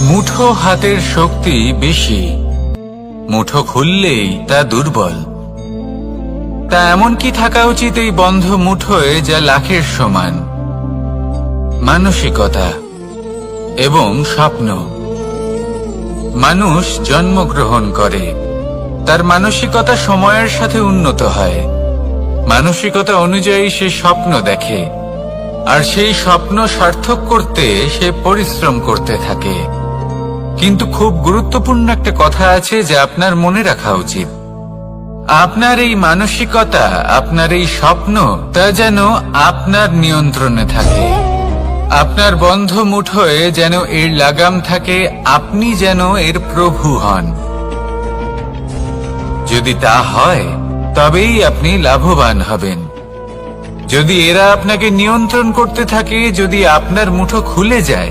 মুঠো হাতের শক্তি বেশি। মুঠো খুললেই তা দুর্বল। তা এমন কি থাকা উচিত এই বন্ধ মুঠোয় যা লাখের সমান? মানসিকতা এবং স্বপ্ন। মানুষ জন্মগ্রহণ করে। তার মানসিকতা সময়ের সাথে উন্নত হয়। মানসিকতা অনুযায়ী সে স্বপ্ন দেখে। আর সেই স্বপ্ন সার্থক করতে সে পরিশ্রম করতে থাকে। কিন্তু খুব গুরুত্বপূর্ণ একটা কথা আছে যা আপনার মনে রাখা উচিত। আপনার এই মানসিকতা, আপনার এই স্বপ্ন, তা যেন আপনার নিয়ন্ত্রণে থাকে। আপনার বন্ধ মুঠোয় যেন এর লাগাম থাকে, আপনি যেন এর প্রভু হন। যদি তা হয়, তবেই আপনি লাভবান হবেন। যদি এরা আপনাকে নিয়ন্ত্রণ করতে থাকে, যদি আপনার মুঠো খুলে যায়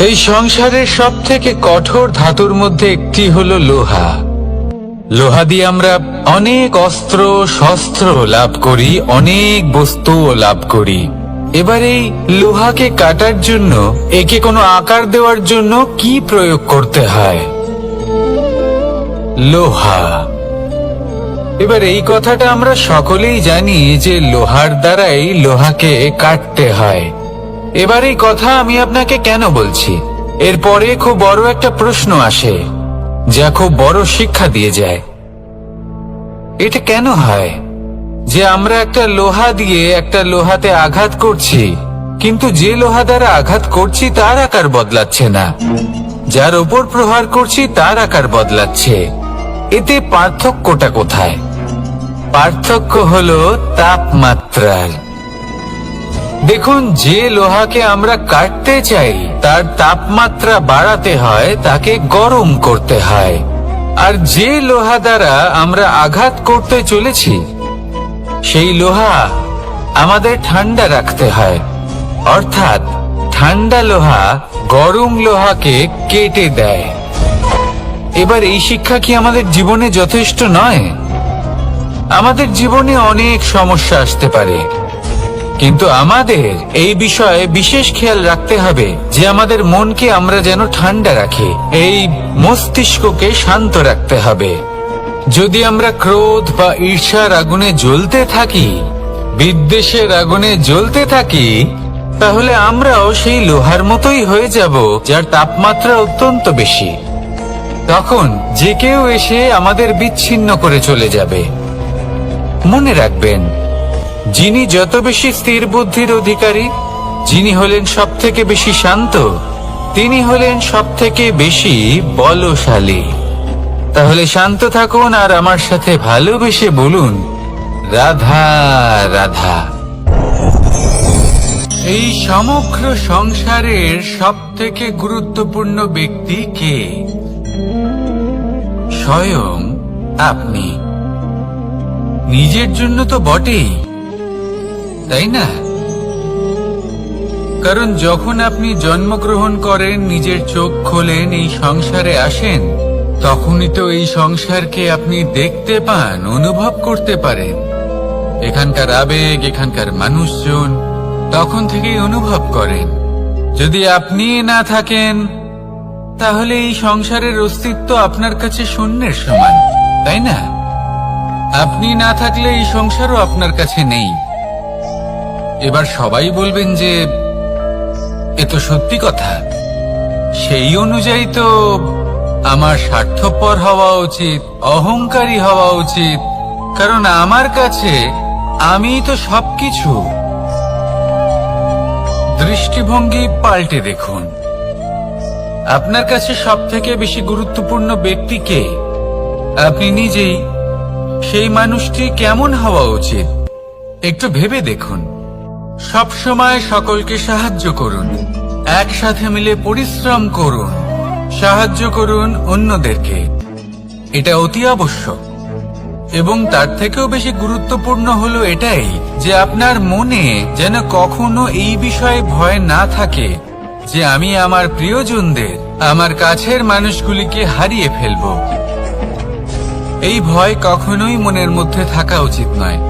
এই সংসারের সব থেকে কঠোর ধাতুর মধ্যে একটি হলো লোহা। লোহা দিয়ে আমরা অনেক অস্ত্র, শস্ত্র লাভ করি, অনেক বস্তুও লাভ করি। এবার এই লোহাকে কাটার জন্য, একে কোনো আকার দেওয়ার জন্য কি প্রয়োগ করতে হয়? লোহা। এবার এই কথাটা আমরা সকলেই জানি যে লোহার দ্বারাই লোহাকে কাটতে হয়। এবার এই কথা আমি আপনাকে কেন বলছি? এরপরে খুব বড় একটা প্রশ্ন আসে, যা খুব বড় শিক্ষা দিয়ে যায়। এটা কেন হয়? যে আমরা একটা লোহা দিয়ে একটা লোহাতে আঘাত করছি, কিন্তু যে লোহা দ্বারা আঘাত করছি তার আকার বদলাচ্ছে না। যার ওপর প্রহার করছি তার আকার বদলাচ্ছে। এতে পার্থক্যটা কোথায়? পার্থক্য হলো তাপমাত্রার। দেখুন, যে লোহাকে আমরা কাটতে চাই, তার তাপমাত্রা বাড়াতে হয়, তাকে গরম করতে হয়। আর যে লোহা দ্বারা আমরা আঘাত করতে চলেছি, সেই লোহা আমাদের ঠান্ডা রাখতে হয়। অর্থাৎ, ঠান্ডা লোহা গরম লোহাকে কেটে দেয়। এবার এই শিক্ষা কি আমাদের জীবনে যথেষ্ট নয়? আমাদের জীবনে অনেক সমস্যা আসতে পারে। কিন্তু আমাদের এই বিষয়ে বিশেষ খেয়াল রাখতে হবে যে আমাদের মনকে আমরা যেন ঠান্ডা রাখি, এই মস্তিষ্ককে শান্ত রাখতে হবে। যদি আমরা ক্রোধ বা ঈর্ষার আগুনে জ্বলতে থাকি, বিদ্বেষের আগুনে জ্বলতে থাকি, তাহলে আমরাও সেই লোহার মতোই হয়ে যাব, যার তাপমাত্রা অত্যন্ত বেশি। তখন যে কেউ এসে আমাদের বিচ্ছিন্ন করে চলে যাবে। মনে রাখবেন যিনি যত বেশি স্থির বুদ্ধির অধিকারী, যিনি হলেন সব থেকে বেশি শান্ত, তিনি হলেন সব থেকে বেশি বলশালী। তাহলে শান্ত থাকুন আর আমার সাথে ভালোবেসে বলুন, রাধা রাধা। এই সমগ্র সংসারের সব থেকে গুরুত্বপূর্ণ ব্যক্তি কে? স্বয়ং আপনি। নিজের জন্য তো বটেই। তাই না? কারণ যখন আপনি জন্মগ্রহণ করেন, নিজের চোখ খোলেন, এই সংসারে আসেন, তখনই তো এই সংসারকে আপনি দেখতে পান, অনুভব করতে পারেন। এখানকার আবেগ, এখানকার মানুষজন তখন থেকেই অনুভব করেন। যদি আপনি না থাকেন, তাহলে এই সংসারের অস্তিত্ব আপনার কাছে শূন্যের সমান, তাই না? আপনি না থাকলে এই সংসারও আপনার কাছে নেই। এবার সবাই বলবেন যে, এ তো সত্যি কথা। সেই অনুযায়ী তো আমার স্বার্থপর হওয়া উচিত, অহংকারী হওয়া উচিত। কারণ আমার কাছে আমি তো সবকিছু। দৃষ্টিভঙ্গি পাল্টে দেখুন। আপনার কাছে সব থেকে বেশি গুরুত্বপূর্ণ ব্যক্তি কে? আপনি নিজেই। সেই মানুষটি কেমন হওয়া উচিত? একটু ভেবে দেখুন। সব সময় সকলকে সাহায্য করুন। একসাথে মিলে পরিশ্রম করুন। সাহায্য করুন অন্যদেরকে। এটা অতি আবশ্যক। এবং তার থেকেও বেশি গুরুত্বপূর্ণ হলো এটাই যে আপনার মনে যেন কখনো এই বিষয়ে ভয় না থাকে যে আমি আমার প্রিয়জনদের, আমার কাছের মানুষগুলিকে হারিয়ে ফেলব। এই ভয় কখনোই মনের মধ্যে থাকা উচিত নয়।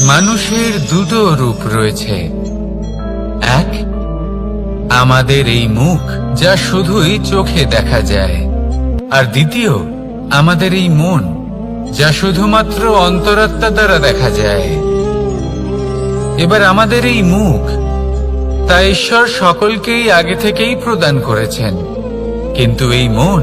মানুষের দুটো রূপ রয়েছে। এক, আমাদের এই মুখ যা শুধুই চোখে দেখা যায়। আর দ্বিতীয়, আমাদের এই মন যা শুধুমাত্র অন্তরাত্মা দ্বারা দেখা যায়। এবার আমাদের এই মুখ তা ঈশ্বর সকলকেই আগে থেকেই প্রদান করেছেন। কিন্তু এই মন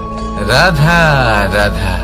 রাধা রাধা